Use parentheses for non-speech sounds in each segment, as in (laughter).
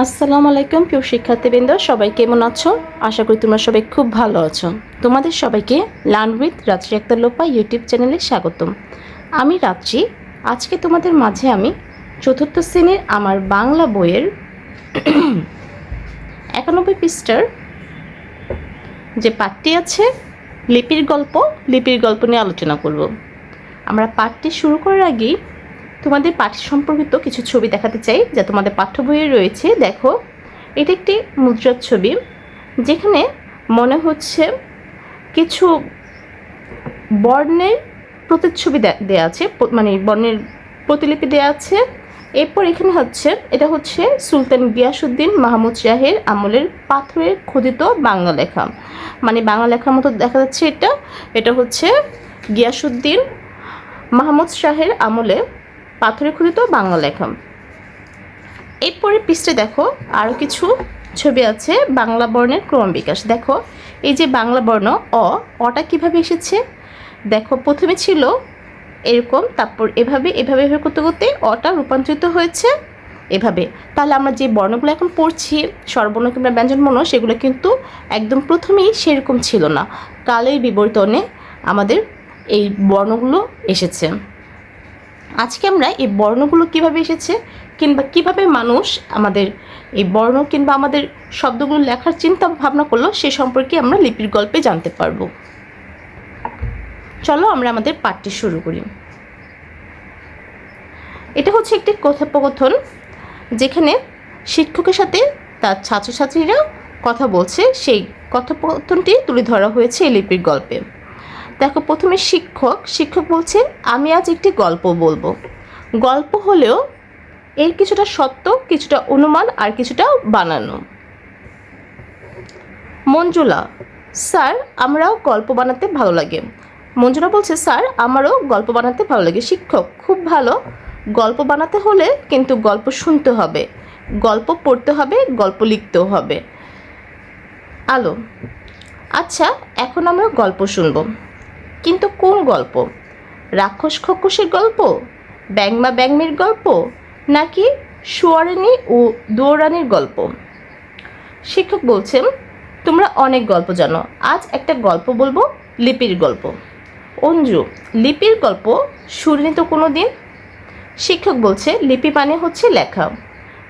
আসসালামু আলাইকুম, প্রিয় শিক্ষার্থীবৃন্দ, সবাই কেমন আছো? আশা করি তোমরা সবাই খুব ভালো আছো। তোমাদের সবাইকে লার্ন উইথ রাত্রি একটা লোপা ইউটিউব চ্যানেলে স্বাগতম। আমি রাত্রি, আজকে তোমাদের মাঝে আমি চতুর্থ শ্রেণির আমার বাংলা বইয়ের একানব্বই পৃষ্ঠার যে পাঠটি আছে, লিপির গল্প লিপির গল্প নিয়ে আলোচনা করব। আমরা পাঠটি শুরু করার আগেই তোমাদের পাঠ সম্পর্কিত কিছু ছবি দেখাতে চাই, যা তোমাদের পাঠ্য বইয়ে রয়েছে। দেখো, এটা একটি মুদ্রার ছবি, যেখানে মনে হচ্ছে কিছু বর্ণের প্রতিচ্ছবি দেয়া আছে মানে বর্ণের প্রতিলিপি দেয়া আছে। এরপর এখানে হচ্ছে, এটা হচ্ছে সুলতান গিয়াসুদ্দিন মাহমুদ শাহের আমলের পাথরের খোদিত বাংলা লেখা। মানে বাংলা লেখার মতো দেখা যাচ্ছে এটা। এটা হচ্ছে গিয়াসুদ্দিন মাহমুদ শাহের আমলে পাথরে খোদিত বাংলা লেখা এরপরে পৃষ্ঠে দেখো আরও কিছু ছবি আছে বাংলা বর্ণের ক্রম বিকাশ। দেখো, এই যে বাংলা বর্ণ অ, অটা কীভাবে এসেছে? দেখো, প্রথমে ছিল এরকম, তারপর এভাবে এভাবে এভাবে করতে করতে অটা রূপান্তরিত হয়েছে এভাবে। তাহলে আমরা যে বর্ণগুলো এখন পড়ছি, স্বরবর্ণ কিংবা ব্যঞ্জনবর্ণ সেগুলো কিন্তু একদম প্রথমেই সেরকম ছিল না। কালের বিবর্তনে আমাদের এই বর্ণগুলো এসেছে। আজকে আমরা এই বর্ণগুলো কীভাবে এসেছে কিংবা কীভাবে মানুষ আমাদের এই বর্ণ কিংবা আমাদের শব্দগুলো লেখার চিন্তা ভাবনা করল সে সম্পর্কে আমরা লিপির গল্পে জানতে পারব। চলো আমরা আমাদের পাঠটি শুরু করি। এটা হচ্ছে একটি কথোপকথন যেখানে শিক্ষকের সাথে তার ছাত্রছাত্রীরা কথা বলছে। সেই কথোপকথনটি তুলে ধরা হয়েছে এই লিপির গল্পে। দেখো, প্রথমে শিক্ষক। শিক্ষক বলছেন, আমি আজ একটি গল্প বলব। গল্প হলেও এর কিছুটা সত্য, কিছুটা অনুমান, আর কিছুটা বানানো। মঞ্জুলা, স্যার, আমরাও গল্প বানাতে ভালো লাগে। মঞ্জুলা বলছে, স্যার, আমারও গল্প বানাতে ভালো লাগে। শিক্ষক, খুব ভালো। গল্প বানাতে হলে কিন্তু গল্প শুনতে হবে। গল্প পড়তে হবে, গল্প লিখতেও হবে। আলো আচ্ছা এখন আমরা গল্প শুনব। কিন্তু কোন গল্প? রাক্ষস খক্ষসের গল্প? ব্যাংমা ব্যাংমির গল্প? নাকি সুয়ারিনী ও দৌড়ানির গল্প? শিক্ষক বলছেন, তোমরা অনেক গল্প জানো। আজ একটা গল্প বলব, লিপির গল্প। অঞ্জু, লিপির গল্প শুনিনি তো কোনো দিন শিক্ষক বলছে, লিপি মানে হচ্ছে লেখা।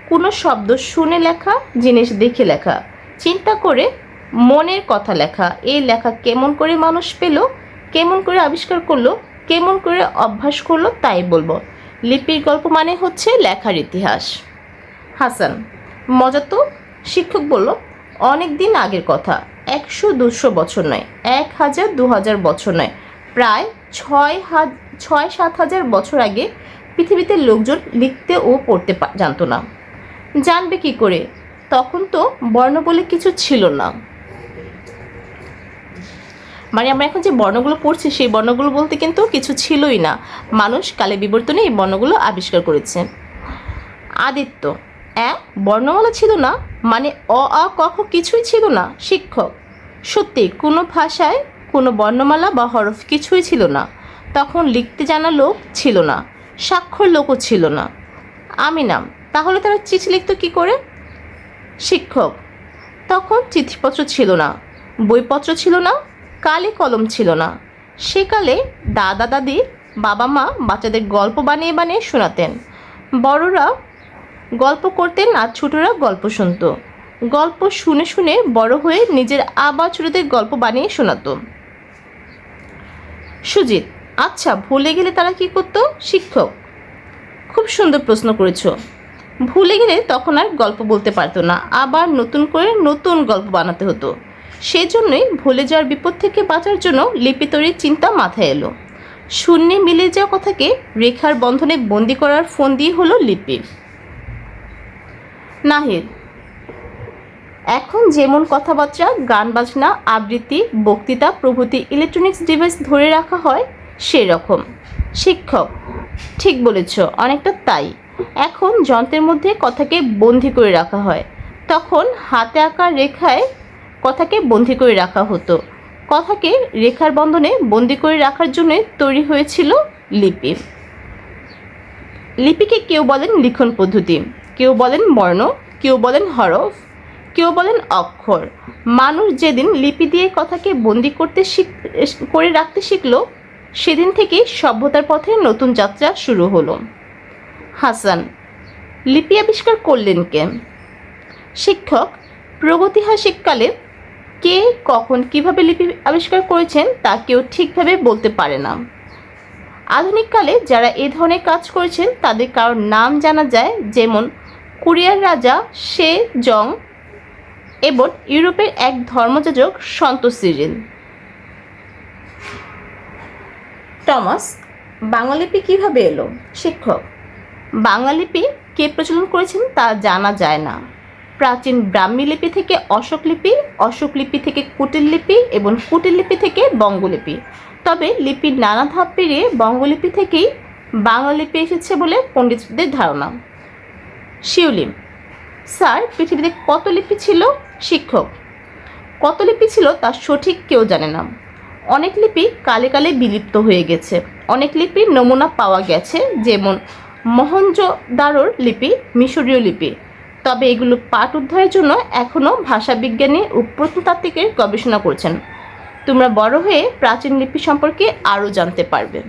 কোনো শব্দ শুনে লেখা, জিনিস দেখে লেখা। চিন্তা করে মনের কথা লেখা। এই লেখা কেমন করে মানুষ পেল কেমন করে আবিষ্কার করল, কেমন করে অভ্যাস করল তাই বলব। লিপির গল্প মানে হচ্ছে লেখার ইতিহাস। হাসান মজা তো? শিক্ষক বলল, অনেক দিন আগের কথা, একশো দুশো বছর নয়, এক হাজার দু হাজার বছর নয়, প্রায় ছয় হাজ, ছয় সাত হাজার বছর আগে পৃথিবীতে লোকজন লিখতে ও পড়তে জানতো না। জানবে কি করে? তখন তো বর্ণ বলে কিছু ছিল না। মানে আমরা এখন যে বর্ণগুলো পড়ছি, সেই বর্ণগুলো বলতে কিন্তু কিছু ছিলই না। মানুষ কালে বিবর্তনে এই বর্ণগুলো আবিষ্কার করেছে। আদিত্য অ্যা বর্ণমালা ছিল না মানে অ, আ, ক, খ কিছুই ছিল না, শিক্ষক। সত্যি, কোনো ভাষায় কোনো বর্ণমালা বা হরফ কিছুই ছিল না। তখন লিখতে জানা লোক ছিল না, স্বাক্ষর লোকও ছিল না। আমি নাম তাহলে তারা চিঠি লিখত কী করে? শিক্ষক, তখন চিঠিপত্র ছিল না, বইপত্র ছিল না কালি কলম ছিল না। সেকালে দাদা দাদি, বাবা মা বাচ্চাদের গল্প বানিয়ে বানিয়ে শোনাতেন। বড়রা গল্প করতেন আর ছোটরা গল্প শুনতো। গল্প শুনে শুনে বড় হয়ে নিজের আবার ছোটদের গল্প বানিয়ে শোনাতো। সুজিত আচ্ছা ভুলে গেলে তারা কি করতো? শিক্ষক। খুব সুন্দর প্রশ্ন করেছ। ভুলে গেলে তখন আর গল্প বলতে পারতো না। আবার নতুন করে নতুন গল্প বানাতে হতো। সেজন্যই ভুলে যাওয়ার বিপদ থেকে বাঁচার জন্য লিপি তৈরির চিন্তা মাথায় এলো। শূন্যে মিলে যাওয়া কথাকে রেখার বন্ধনে বন্দি করার ফোন দিয়ে হলো লিপি। নাহিদ, এখন যেমন কথাবার্তা, গান বাজনা, আবৃত্তি, বক্তৃতা, প্রভৃতি ইলেকট্রনিক্স ডিভাইস ধরে রাখা হয় সেরকম। শিক্ষক, ঠিক বলেছ, অনেকটা তাই। এখন যন্ত্রের মধ্যে কথাকে বন্দি করে রাখা হয়। তখন হাতে আঁকা রেখায় কথাকে বন্দি করে রাখা হতো। কথাকে রেখার বন্ধনে বন্দি করে রাখার জন্য তৈরি হয়েছিল লিপি। লিপিকে কেউ বলেন লিখন পদ্ধতি, কেউ বলেন বর্ণ, কেউ বলেন হরফ, কেউ বলেন অক্ষর। মানুষ যেদিন লিপি দিয়ে কথাকে বন্দি করতে শিখ, করে রাখতে শিখল, সেদিন থেকেই সভ্যতার পথে নতুন যাত্রা শুরু হলো। হাসান, লিপি আবিষ্কার করলেন কে? শিক্ষক প্রগতিহাসিককালে কে, কখন কীভাবে লিপি আবিষ্কার করেছেন তা কেউ ঠিকভাবে বলতে পারে না। আধুনিককালে যারা এ ধরনের কাজ করেছেন, তাদের কারোর নাম জানা যায় যেমন কোরিয়ার রাজা শে জং এবং ইউরোপের এক ধর্মযাজক সন্ত সিরিল। টমাস, বাংলা লিপি কীভাবে এলো? শিক্ষক, বাংলা লিপি কে প্রচলন করেছেন তা জানা যায় না। প্রাচীন ব্রাহ্মী লিপি থেকে অশোক লিপি অশোক লিপি থেকে কুটিল লিপি এবং কুটিল লিপি থেকে বঙ্গলিপি। তবে লিপির নানা ধাপ পেরিয়ে বঙ্গলিপি থেকেই বাংলা লিপি এসেছে বলে পণ্ডিতদের ধারণা। শিউলিম, স্যার, পৃথিবীতে কত লিপি ছিল? শিক্ষক, কত লিপি ছিল তা সঠিক কেউ জানে না। অনেক লিপি কালে কালে বিলুপ্ত হয়ে গেছে। অনেক লিপির নমুনা পাওয়া গেছে, যেমন মহঞ্জোদারোর লিপি, মিশরীয় লিপি। তবে এগুলো পাঠ উদ্ধারের জন্য এখনও ভাষাবিজ্ঞানী ও প্রত্নতাত্ত্বিকের গবেষণা করছেন। তোমরা বড় হয়ে প্রাচীন লিপি সম্পর্কে আরও জানতে পারবে।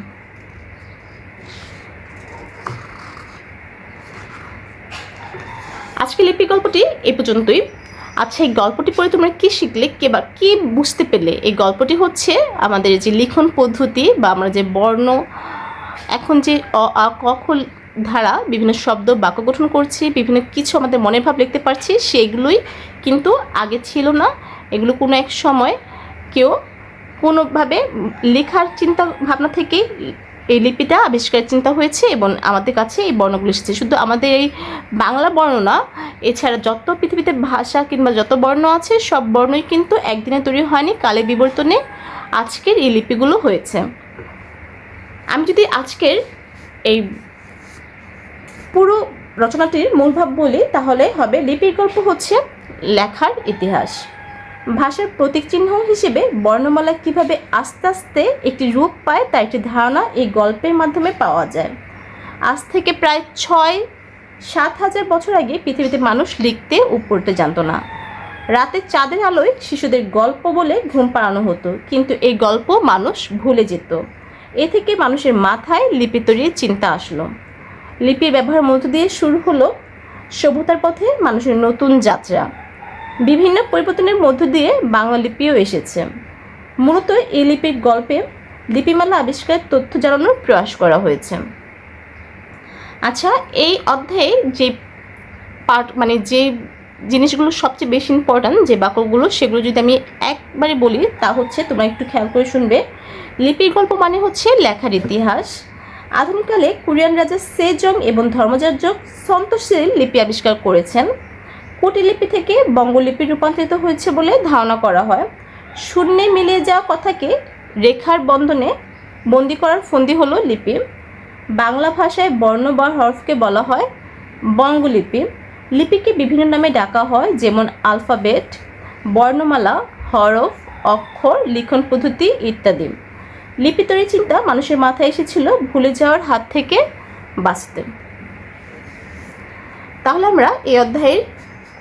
আজকে লিপি গল্পটি এ পর্যন্তই। আচ্ছা এই গল্পটি পড়ে তোমরা কি শিখলে, কে বা কি বুঝতে পেলে? এই গল্পটি হচ্ছে আমাদের যে লিখন পদ্ধতি বা আমরা যে বর্ণ, এখন যে অ, আ, ক, খ ধারা, বিভিন্ন শব্দ, বাক্য গঠন করছি, বিভিন্ন কিছু আমাদের মনের ভাব লিখতে পারছি সেগুলোই কিন্তু আগে ছিল না। এগুলো কোনো এক সময় কেউ কোনোভাবে লেখার চিন্তা ভাবনা থেকেই এই লিপিটা আবিষ্কারের চিন্তা হয়েছে এবং আমাদের কাছে এই বর্ণগুলো এসেছে। শুধু আমাদের এই বাংলা বর্ণ না, এছাড়া যত পৃথিবীতে ভাষা কিংবা যত বর্ণ আছে, সব বর্ণই কিন্তু একদিনে তৈরি হয়নি, কালে বিবর্তনে আজকের এই লিপিগুলো হয়েছে। আমি যদি আজকের এই পুরো রচনাটির মূলভাব বলি, তাহলে হবে লিপির গল্প হচ্ছে লেখার ইতিহাস। ভাষার প্রতীক চিহ্ন হিসেবে বর্ণমালা কীভাবে আস্তে আস্তে একটি রূপ পায়, তার একটি ধারণা এই গল্পের মাধ্যমে পাওয়া যায়। আজ থেকে প্রায় ছয়, সাত হাজার বছর আগে পৃথিবীতে মানুষ লিখতে ও পড়তে জানতো না। রাতে চাঁদের আলোয় শিশুদের গল্প বলে ঘুম পাড়ানো হতো, কিন্তু এই গল্প মানুষ ভুলে যেত। এ থেকে মানুষের মাথায় লিপি তৈরির চিন্তা আসলো। লিপির ব্যবহার মধ্য দিয়ে শুরু হলো সভ্যতার পথে মানুষের নতুন যাত্রা। বিভিন্ন পরিবর্তনের মধ্য দিয়ে বাংলা লিপিও এসেছে। মূলত এই লিপির গল্পে লিপিমালা আবিষ্কারের তথ্য জানানোর প্রয়াস করা হয়েছে। আচ্ছা এই অধ্যায়ে যে পার্ট মানে যে জিনিসগুলো সবচেয়ে বেশি ইম্পর্ট্যান্ট যে বাক্যগুলো, সেগুলো যদি আমি একবারে বলি, তা হচ্ছে তোমরা একটু খেয়াল করে শুনবে। লিপির গল্প মানে হচ্ছে লেখার ইতিহাস। আধুনিককালে কোরিয়ান রাজা সেজং এবং ধর্মযাজক সন্তোষশীল লিপি আবিষ্কার করেছেন। কুটিলিপি থেকে বঙ্গলিপি রূপান্তরিত হয়েছে বলে ধারণা করা হয়। শূন্যে মিলিয়ে যাওয়া কথাকে রেখার বন্ধনে বন্দি করার ফন্দি হলো লিপি। বাংলা ভাষায় বর্ণ বা হরফকে বলা হয় বঙ্গলিপি। লিপিকে বিভিন্ন নামে ডাকা হয়, যেমন আলফাবেট, বর্ণমালা, হরফ, অক্ষর, লিখন পদ্ধতি ইত্যাদি। লিপি তৈরি চিন্তা মানুষের মাথায় এসেছিল ভুলে যাওয়ার হাত থেকে বাঁচতে। তাহলে আমরা এই অধ্যায়ের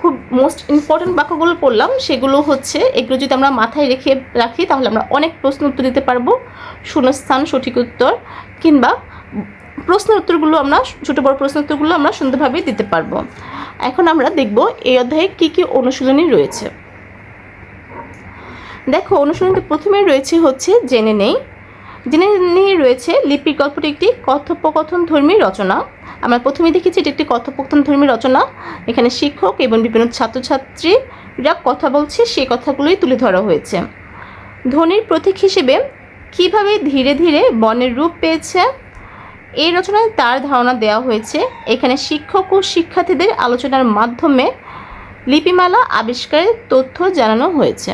খুব মোস্ট ইম্পর্ট্যান্ট বাক্যগুলো পড়লাম। সেগুলো হচ্ছে, এগুলো যদি আমরা মাথায় রেখে রাখি, তাহলে আমরা অনেক প্রশ্ন উত্তর দিতে পারব। শূন্যস্থান, সঠিক উত্তর, কিংবা প্রশ্নের উত্তরগুলো আমরা, ছোটো বড় প্রশ্ন উত্তরগুলো আমরা সুন্দরভাবে দিতে পারব। এখন আমরা দেখব এই অধ্যায়ে কী কী অনুশীলনী রয়েছে। দেখো, অনুশীলনীতে প্রথমে রয়েছে হচ্ছে, জেনে নেই। জেনে নিয়ে রয়েছে লিপির গল্পটি একটি কথোপকথন ধর্মী রচনা। আমরা প্রথমে দেখেছি এটি একটি কথোপকথন ধর্মী রচনা। এখানে শিক্ষক এবং বিভিন্ন ছাত্রছাত্রীরা কথা বলছে, সেই কথাগুলোই তুলে ধরা হয়েছে। ধ্বনির প্রতীক হিসেবে কীভাবে ধীরে ধীরে বনের রূপ পেয়েছে, এই রচনায় তার ধারণা দেওয়া হয়েছে। এখানে শিক্ষক ও শিক্ষার্থীদের আলোচনার মাধ্যমে লিপিমালা আবিষ্কারের তথ্য জানানো হয়েছে।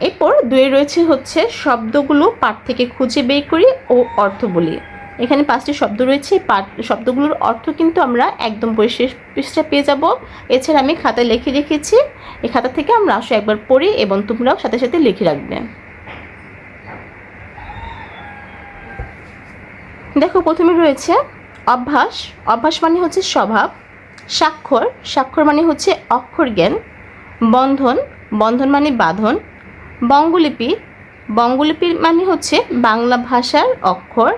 এরপর দুয়ে রয়েছে হচ্ছে শব্দগুলো পাঠ থেকে খুঁজে বের করি ও অর্থ বলি। এখানে পাঁচটি শব্দ রয়েছে পাঠ শব্দগুলোর অর্থ কিন্তু আমরা একদম পরিশেষ পৃষ্ঠা পেয়ে যাব। এছাড়া আমি খাতায় লিখে রেখেছি, এই খাতা থেকে আমরা আসো একবার পড়ি এবং তোমরাও সাথে সাথে লিখে রাখবে। দেখো, প্রথমে রয়েছে অভ্যাস। অভ্যাস মানে হচ্ছে স্বভাব। স্বাক্ষর। স্বাক্ষর মানে হচ্ছে অক্ষর জ্ঞান। বন্ধন। বন্ধন মানে বাঁধন। বঙ্গলিপি বঙ্গলিপি মানে হচ্ছে বাংলা ভাষার অক্ষর,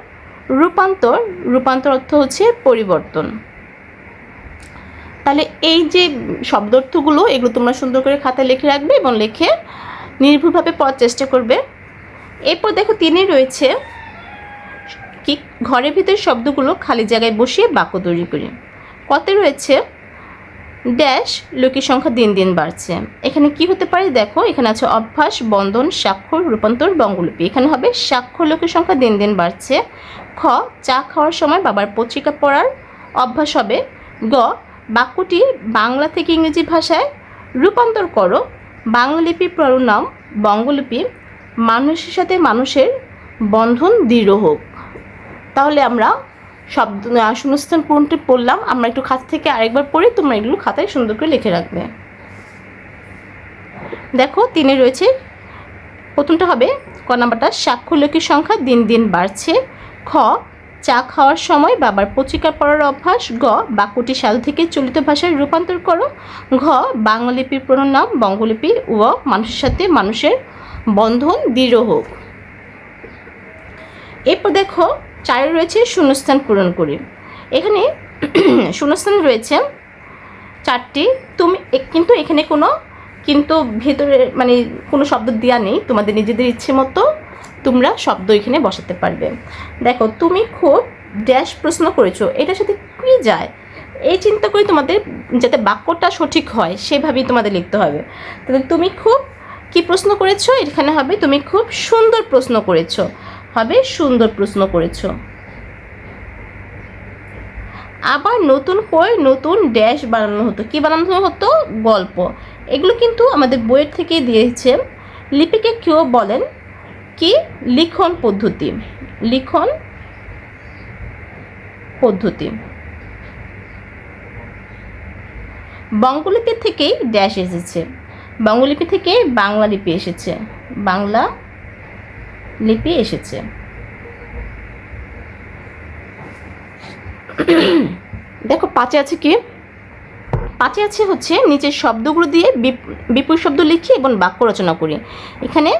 রূপান্তর রূপান্তর অর্থ হচ্ছে পরিবর্তন। তাহলে এই যে শব্দার্থগুলো, এগুলো তোমরা সুন্দর করে খাতায় লিখে রাখবে এবং লিখে নির্ভুলভাবে পড়ার চেষ্টা করবে। এরপর দেখো তিনি রয়েছে কি, ঘরের ভিতরে শব্দগুলো খালি জায়গায় বসিয়ে বাক্য তৈরি করি। কতে রয়েছে ড্যাশ লোকের সংখ্যা দিন দিন বাড়ছে। এখানে কি হতে পারে দেখো, এখানে আছে অভ্যাস, বন্ধন স্বাক্ষর রূপান্তর, বঙ্গলিপি। এখানে হবে স্বাক্ষর লোকের সংখ্যা দিন দিন বাড়ছে। খ, চা খাওয়ার সময় বাবার পত্রিকা পড়ার অভ্যাস হবে। গ, বাক্যটি বাংলা থেকে ইংরেজি ভাষায় রূপান্তর করো। বাংলা লিপি প্রণাম, বঙ্গলিপি মানুষের সাথে মানুষের বন্ধন দৃঢ় হোক। তাহলে আমরা শব্দ শূন্যস্থান পূরণটি পড়লাম। আমরা একটু খাতা থেকে আরেকবার পড়ি, তোমরা এগুলো খাতায় সুন্দর করে লিখে রাখবে। দেখো, তিনে রয়েছে, প্রথমটা হবে, ক নাম্বারটা স্বাক্ষর লোকের সংখ্যা দিন দিন বাড়ছে। খ, চা খাওয়ার সময় বাবার পত্রিকা পড়ার অভ্যাস। গ, বাক্যটি সাধু থেকে চলিত ভাষায় রূপান্তর করো। ঘ বাংলা লিপির প্রণাম, বঙ্গলিপি ও মানুষের সাথে মানুষের বন্ধন দৃঢ় হোক। এরপর দেখো চারে রয়েছে শূন্যস্থান পূরণ করি। এখানে (clears throat) শূন্যস্থান রয়েছে চারটি। তুমি কিন্তু এখানে কোনো, কিন্তু ভেতরে মানে কোনো শব্দ দেওয়া নেই। তোমাদের নিজেদের ইচ্ছে মতো তোমরা শব্দ এখানে বসাতে পারবে। দেখো, তুমি খুব ড্যাশ প্রশ্ন করেছ। এটার সাথে কী যায়? এই চিন্তা করে তোমাদের যাতে বাক্যটা সঠিক হয়, সেভাবেই তোমাদের লিখতে হবে। তাহলে তুমি খুব কি প্রশ্ন করেছ? এখানে হবে, তুমি খুব সুন্দর প্রশ্ন করেছ। হবে সুন্দর প্রশ্ন করেছ। আবার নতুন করে নতুন ড্যাশ বানানো হতো। কি বানানো হতো? গল্প। এগুলো কিন্তু আমাদের বইয়ের থেকে দিয়েছে। লিপিকে কেউ বলেন কি? লিখন পদ্ধতি। লিখন পদ্ধতি। বঙ্গলিপি থেকেই ড্যাশ এসেছে। বঙ্গলিপি থেকে বাংলা লিপি এসেছে। বাংলা লিপি এসেছে। দেখো, পাঁচে আছে কি? পাঁচে আছে হচ্ছে নিচের শব্দগুলো দিয়ে বিপ- বিপুল শব্দ লিখি এবং বাক্য রচনা করি। এখানে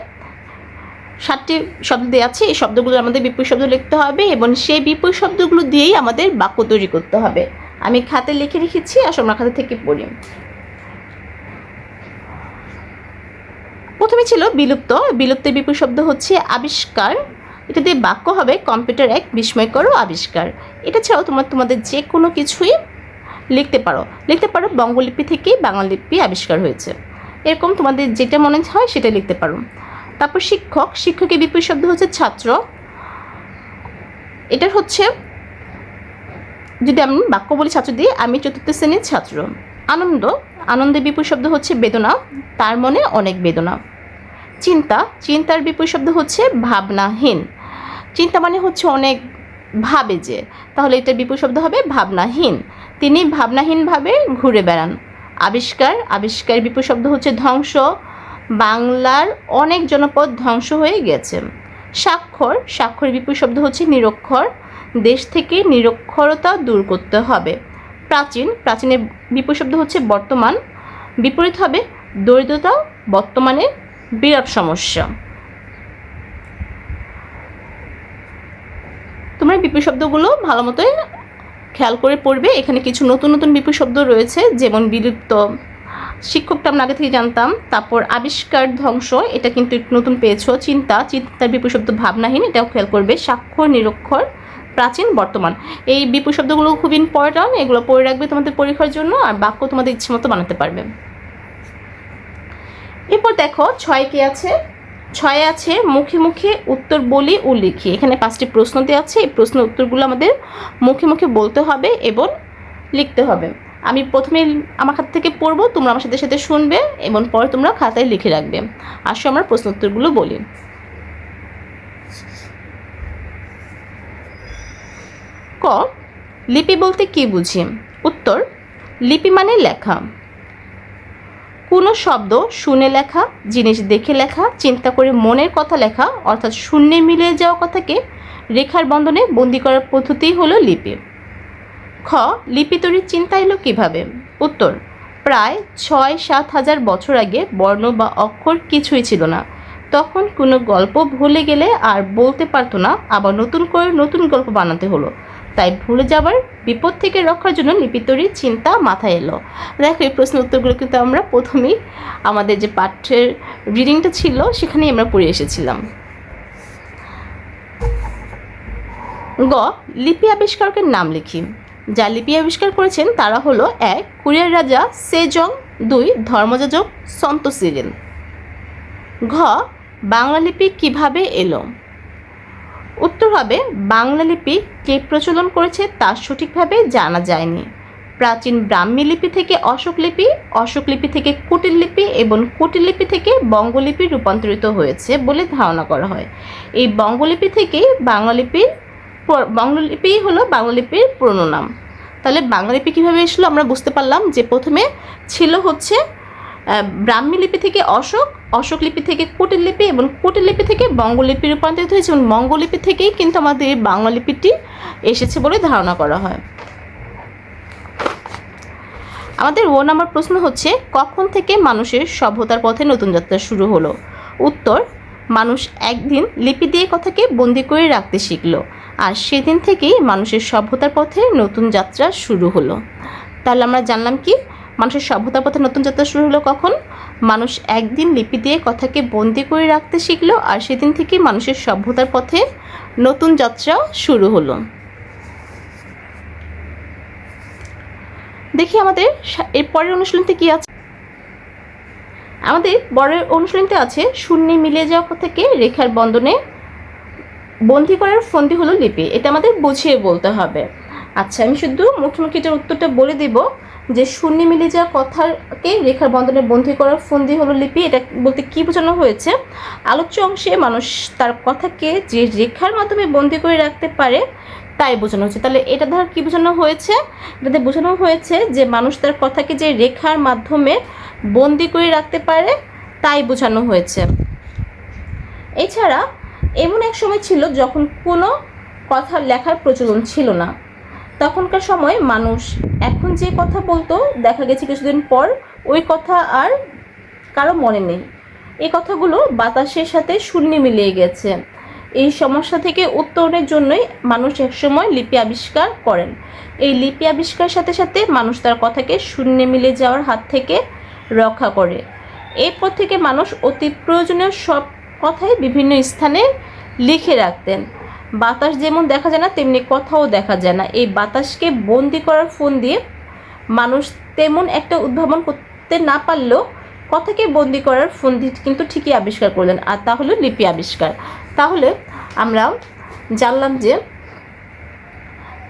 সাতটি শব্দ দেওয়া আছে, এই শব্দগুলো আমাদের বিপুল শব্দ লিখতে হবে এবং সেই বিপুল শব্দগুলো দিয়েই আমাদের বাক্য তৈরি করতে হবে। আমি খাতে লিখে রেখেছি, আর আমরা খাতা থেকে পড়ি। প্রথমে ছিল বিলুপ্ত। বিলুপ্তের বিপুল শব্দ হচ্ছে আবিষ্কার। এটা দিয়ে বাক্য হবে কম্পিউটার এক বিস্ময়কর আবিষ্কার। এটা ছাড়াও তোমরা তোমাদের যে কোনো কিছুই লিখতে পারো। লিখতে পারো বঙ্গলিপি থেকেই লিপি আবিষ্কার হয়েছে। এরকম তোমাদের যেটা মনে হয় সেটা লিখতে পারো। তারপর শিক্ষক। শিক্ষকের বিপুল শব্দ হচ্ছে ছাত্র। এটা হচ্ছে, যদি আমি বাক্য বলি ছাত্র দিয়ে, আমি চতুর্থ শ্রেণির ছাত্র। আনন্দ। আনন্দের বিপুল শব্দ হচ্ছে বেদনা। তার মনে অনেক বেদনা। চিন্তা, চিন্তার বিপুল শব্দ হচ্ছে ভাবনাহীন। চিন্তা মানে হচ্ছে অনেক ভাবে যে, তাহলে এটার বিপুল শব্দ হবে ভাবনাহীন। তিনি ভাবনাহীনভাবে ঘুরে বেড়ান। আবিষ্কার আবিষ্কার বিপুল শব্দ হচ্ছে ধ্বংস। বাংলার অনেক জনপদ ধ্বংস হয়ে গেছে। স্বাক্ষর স্বাক্ষর বিপুল শব্দ হচ্ছে নিরক্ষর। দেশ থেকে নিরক্ষরতা দূর করতে হবে। প্রাচীন, প্রাচীনের বিপুল শব্দ হচ্ছে বর্তমান। বিপরীত হবে দরিদ্রতা বর্তমানে বিরাট সমস্যা। তোমরা বিপুল শব্দগুলো ভালো মতোই খেয়াল করে পড়বে। এখানে কিছু নতুন নতুন বিপুল শব্দ রয়েছে, যেমন বিলুপ্ত। শিক্ষকটা আমরা আগে থেকে জানতাম। তারপর আবিষ্কার ধ্বংস, এটা কিন্তু নতুন পেয়েছ। চিন্তা, চিন্তার বিপুল শব্দ ভাবনাহীন, এটাও খেয়াল করবে। স্বাক্ষর নিরক্ষর, প্রাচীন, বর্তমান। এই বিপুল শব্দগুলো খুব ইম্পর্ট্যান্ট এগুলো পড়ে রাখবে তোমাদের পরীক্ষার জন্য, আর বাক্য তোমাদের ইচ্ছে মতো বানাতে পারবে। এরপর দেখো ছয় কি আছে? ছয় আছে মুখে মুখে উত্তর বলি ও লিখি। এখানে পাঁচটি প্রশ্ন দেওয়া আছে। এই প্রশ্ন উত্তরগুলো আমাদের মুখে মুখে বলতে হবে এবং লিখতে হবে। আমি প্রথমে আমার খাতা থেকে পড়ব, তোমরা আমার সাথে সাথে শুনবে এবং পরে তোমরা খাতায় লিখে রাখবে। আসো আমরা প্রশ্ন উত্তরগুলো বলি। ক, লিপি বলতে কি বুঝি? উত্তর, লিপি মানে লেখা। কোনো শব্দ, শুনে লেখা, জিনিস দেখে লেখা, চিন্তা করে মনের কথা লেখা, অর্থাৎ শূন্যে মিলিয়ে যাওয়া কথাকে রেখার বন্ধনে বন্দি করার পদ্ধতিই হলো লিপি। খ, লিপি তৈরির চিন্তা এলো কীভাবে? উত্তর, প্রায় ছয় সাত হাজার বছর আগে বর্ণ বা অক্ষর কিছুই ছিল না। তখন কোনো গল্প ভুলে গেলে আর বলতে পারতো না, আবার নতুন করে নতুন গল্প বানাতে হলো। তাই ভুলে যাবার বিপদ থেকে রক্ষার জন্য লিপি তৈরির চিন্তা মাথায় এলো। দেখো, এই প্রশ্ন উত্তরগুলো কিন্তু আমরা প্রথমেই আমাদের যে পাঠ্যের রিডিংটা ছিল, সেখানেই আমরা পড়ে এসেছিলাম। গ, লিপি আবিষ্কারকের নাম লিখি। যা লিপি আবিষ্কার করেছেন, তারা হলো এক, কোরিয়ার রাজা সেজং, দুই, ধর্মযাজক সন্ত সিরিল ঘ, বাংলা লিপি কীভাবে এলো? উত্তর হবে, বাংলা লিপি কে প্রচলন করেছে তা সঠিকভাবে জানা যায়নি। প্রাচীন ব্রাহ্মী লিপি থেকে অশোক লিপি অশোক লিপি থেকে কুটিল লিপি এবং কুটিল লিপি থেকে বঙ্গলিপি রূপান্তরিত হয়েছে বলে ধারণা করা হয়। এই বঙ্গলিপি থেকেই বাংলা লিপির প- বাংলালিপি হলো বাংলা লিপির পুরনো নাম। তাহলে বাংলা লিপি কীভাবে এসলো আমরা বুঝতে পারলাম যে প্রথমে ছিল হচ্ছে ব্রাহ্মী লিপি থেকে অশোক অশোক লিপি থেকে কুটিল লিপি এবং কুটিল লিপি থেকে বঙ্গলিপি রূপান্তরিত হয়েছে এবং বঙ্গলিপি থেকেই কিন্তু আমাদের এই বাংলা লিপিটি এসেছে বলে ধারণা করা হয়। আমাদের ও নাম্বার প্রশ্ন হচ্ছে, কখন থেকে মানুষের সভ্যতার পথে নতুন যাত্রা শুরু হলো? উত্তর, মানুষ একদিন লিপি দিয়ে কথাকে বন্দি করে রাখতে শিখলো আর সেদিন থেকেই মানুষের সভ্যতার পথে নতুন যাত্রা শুরু হলো। তাহলে আমরা জানলাম কি মানুষের সভ্যতার পথে নতুন যাত্রা শুরু হলো কখন? মানুষ একদিন লিপি দিয়ে কথাকে বন্দি করে রাখতে শিখলো, আর সেদিন থেকে মানুষের সভ্যতার পথে নতুন যাত্রা শুরু হলো। দেখি আমাদের এর পরের অনুশীলনতে কি আছে? আমাদের পরের অনুশীলনতে আছে, শূন্যে মিলিয়ে যাওয়া থেকে রেখার বন্ধনে বন্দি করার ফন্দি হলো লিপি। এটা আমাদের বুঝিয়ে বলতে হবে। আচ্ছা আমি শুধু মুখোমুখি উত্তরটা বলে দিব। যে শূন্য মিলে যাওয়া কথাকে রেখার বন্ধনে বন্দি করার ফন্দি হলো লিপি, এটা বলতে কি বোঝানো হয়েছে? আলোচ্য অংশে মানুষ তার কথাকে যে রেখার মাধ্যমে বন্দি করে রাখতে পারে, তাই বোঝানো হয়েছে। তাহলে এটা দ্বারা কি বোঝানো হয়েছে? এটাতে বোঝানো হয়েছে যে মানুষ তার কথাকে যে রেখার মাধ্যমে বন্দি করে রাখতে পারে, তাই বোঝানো হয়েছে। এছাড়া এমন এক সময় ছিল যখন কোনো কথা লেখার প্রচলন ছিল না। তখনকার সময় মানুষ এখন যে কথা বলতো, দেখা গেছে কিছুদিন পর, ওই কথা আর কারও মনে নেই। এই কথাগুলো বাতাসের সাথে শূন্য মিলিয়ে গেছে। এই সমস্যা থেকে উত্তরণের জন্যই মানুষ একসময় লিপি আবিষ্কার করেন। এই লিপি আবিষ্কারের সাথে সাথে মানুষ তার কথাকে শূন্যে মিলে যাওয়ার হাত থেকে রক্ষা করে। এরপর থেকে মানুষ অতি প্রয়োজনীয় সব কথাই বিভিন্ন স্থানে লিখে রাখতেন। বাতাস যেমন দেখা যায় না, তেমনি কথাও দেখা যায় না। এই বাতাসকে বন্দি করার ফোন দিয়ে মানুষ তেমন একটা উদ্ভাবন করতে না পারলেও কথাকে বন্দি করার ফোন দিয়ে কিন্তু ঠিকই আবিষ্কার করলেন। আর তা হলো লিপি আবিষ্কার। তাহলে আমরা জানলাম যে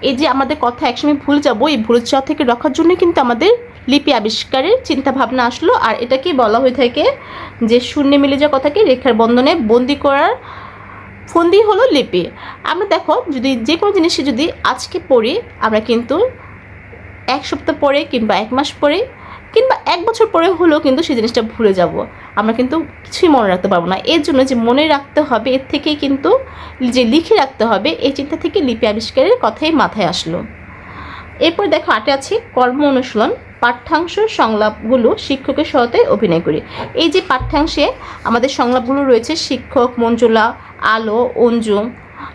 এই যে আমাদের কথা একসময় ভুল যাব, এই ভুলে যাওয়া থেকে রক্ষার জন্য কিন্তু আমাদের লিপি আবিষ্কারের চিন্তা ভাবনা আসলো। আর এটাকে বলা হয়ে থাকে যে শূন্য মিলে যাওয়া কথাকে রেখার বন্ধনে বন্দি করার ফন্দি হলো লিপি। আমরা দেখো, যদি যে কোনো জিনিসে যদি আজকে পড়ি, আমরা কিন্তু এক সপ্তাহ পরে কিংবা এক মাস পরে কিংবা এক বছর পরে হলেও কিন্তু সেই জিনিসটা ভুলে যাব। আমরা কিন্তু কিছুই মনে রাখতে পারব না। এর জন্য যে মনে রাখতে হবে, এর থেকেই কিন্তু যে লিখে রাখতে হবে, এই চিন্তা থেকে লিপি আবিষ্কারের কথাই মাথায় আসলো। এরপর দেখো, আটে আছে, কর্ম অনুশীলন, পাঠ্যাংশ সংলাপগুলো শিক্ষকের সহায়তায় অভিনয় করি। এই যে পাঠ্যাংশে আমাদের সংলাপগুলো রয়েছে, শিক্ষক, মঞ্জুলা আলো, অঞ্জু,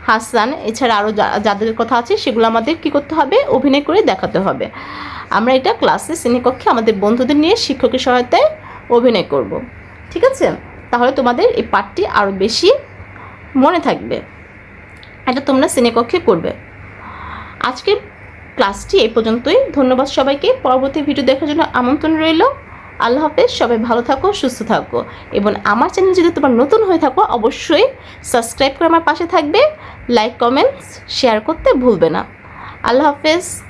হাসান, এছাড়া আরও যাদের কথা আছে, সেগুলো আমাদের কি করতে হবে? অভিনয় করে দেখাতে হবে। আমরা এটা ক্লাসে শ্রেণীকক্ষে আমাদের বন্ধুদের নিয়ে শিক্ষকের সহায়তায় অভিনয় করব। ঠিক আছে? তাহলে তোমাদের এই পাঠটি আরও বেশি মনে থাকবে। এটা তোমরা শ্রেণীকক্ষে করবে। আজকের ক্লাসটি এই পর্যন্তই। ধন্যবাদ সবাইকে। পরবর্তী ভিডিও দেখার জন্য আমন্ত্রণ রইল। আল্লাহ হাফেজ, সবাই ভালো থাকো, সুস্থ থাকো। এবং আমার চ্যানেল যদি তোমার নতুন হয়ে থাকো, অবশ্যই সাবস্ক্রাইব করে আমার পাশে থাকবে। লাইক কমেন্টস শেয়ার করতে ভুলবে না। আল্লাহ হাফেজ।